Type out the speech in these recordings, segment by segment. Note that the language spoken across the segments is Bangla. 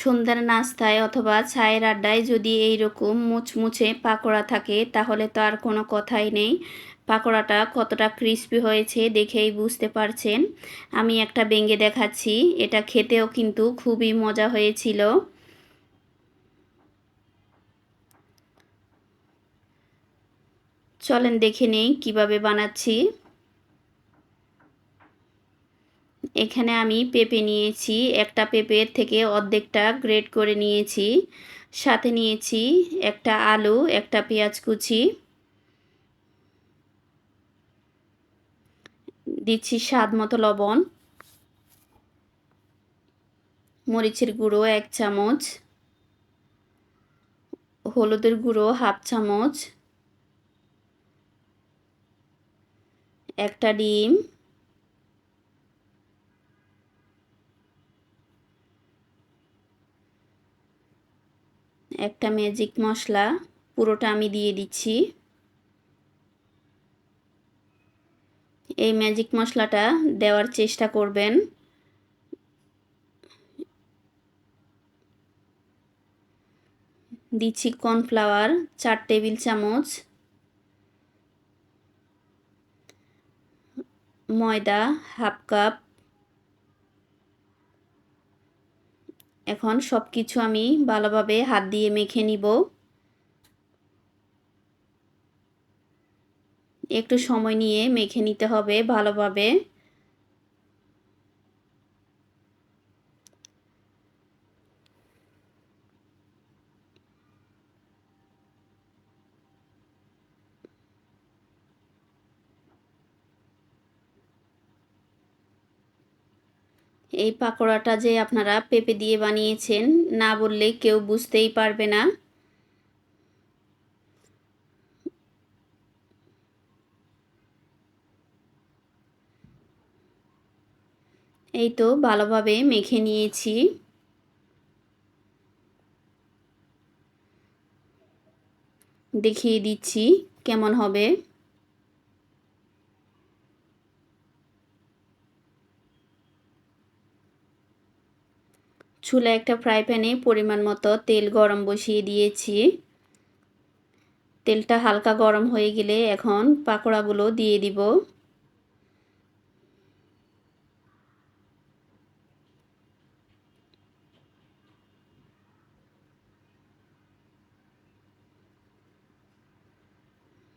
সন্ধ্যার নাস্তায় অথবা ছায়ের আড্ডায় যদি এই রকম মুচমুচে পাকোড়া থাকে, তাহলে তো আর কোনো কথাই নেই। পাকোড়াটা কতটা ক্রিস্পি হয়েছে দেখেই বুঝতে পারছেন। আমি একটা বেঙ্গে দেখাচ্ছি, এটা খেতেও কিন্তু খুবই মজা হয়েছিল। চলেন দেখে নেই কীভাবে বানাচ্ছি। এখানে আমি পেঁপে নিয়েছি, একটা পেঁপের থেকে অর্ধেকটা গ্রেড করে নিয়েছি, সাথে নিয়েছি একটা আলু, একটা পেঁয়াজ কুচি। দিচ্ছি স্বাদ মতো লবণ, মরিচের গুঁড়ো এক চামচ, হলুদের গুঁড়ো হাফ চামচ, একটা ডিম একটা ম্যাজিক মশলা, পুরোটা আমি দিয়ে দিচ্ছি। এই ম্যাজিক মশলাটা দেওয়ার চেষ্টা করবেন। দিচ্ছি কর্নফ্লাওয়ার চার টেবিল চামচ। ময়দা হাফ কাপ এখন সব কিছু আমি ভালোভাবে হাত দিয়ে মেখে নিব। একটু সময় নিয়ে মেখে নিতে হবে ভালোভাবে। এই পাকোড়াটা যে আপনারা পেঁপে দিয়ে বানিয়েছেন, না বললে কেউ বুঝতেই পারবে না। এই তো ভালোভাবে মেখে নিয়েছি। দেখিয়ে দিচ্ছি কেমন হবে। চুলা একটা ফ্রাই প্যানে পরিমাণ মতো তেল গরম বসিয়ে দিয়েছি। তেলটা হালকা গরম হয়ে গেলে এখন পাকোড়াগুলো দিয়ে দিব।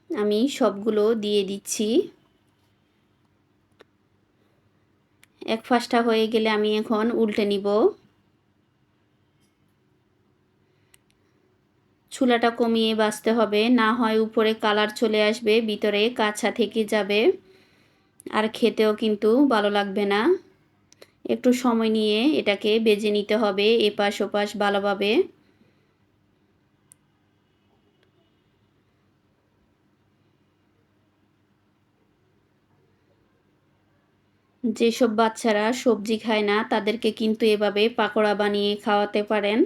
আমি সবগুলো দিয়ে দিচ্ছি। এক ফাঁসটা হয়ে গেলে আমি এখন উল্টে নিব। চুলাটা কমিয়ে বাঁচতে হবে, না হয় উপরে কালার চলে আসবে, ভিতরে কাঁচা থেকে যাবে। আর খেতেও কিন্তু ভালো লাগবে না। একটু সময় নিয়ে এটাকে বেজে নিতে হবে এপাশ ওপাশ ভালোভাবে। যেসব বাচ্চারা সবজি খায় না, তাদেরকে কিন্তু এভাবে পাকোড়া বানিয়ে খাওয়াতে পারেন।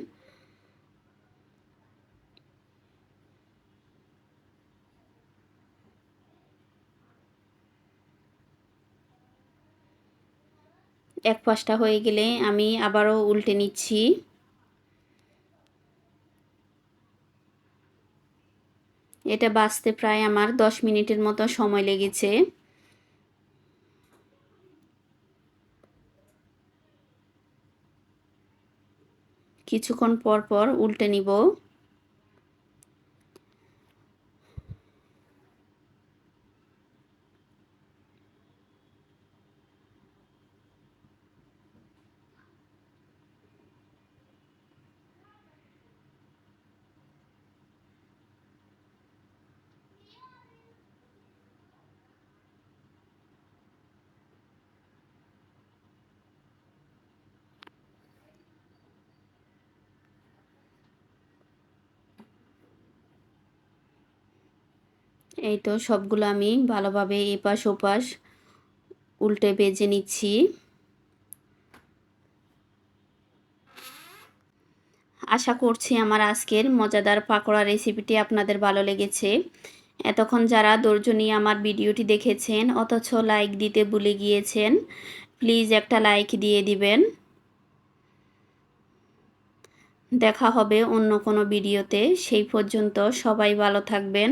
এক পাশটা হয়ে গেলে আমি আবারও উল্টে নিচ্ছি। এটা বাঁচতে প্রায় আমার দশ মিনিটের মতো সময় লেগেছে। কিছুক্ষণ পর পর উল্টে নিব। এই তো সবগুলো আমি ভালোভাবে এপাশ ওপাশ উল্টে বেজে নিচ্ছি। আশা করছি আমার আজকের মজাদার পাকোড়া রেসিপিটি আপনাদের ভালো লেগেছে। এতক্ষণ যারা নিয়ে আমার ভিডিওটি দেখেছেন, অথচ লাইক দিতে ভুলে গিয়েছেন, প্লিজ একটা লাইক দিয়ে দিবেন। দেখা হবে অন্য কোনো ভিডিওতে। সেই পর্যন্ত সবাই ভালো থাকবেন।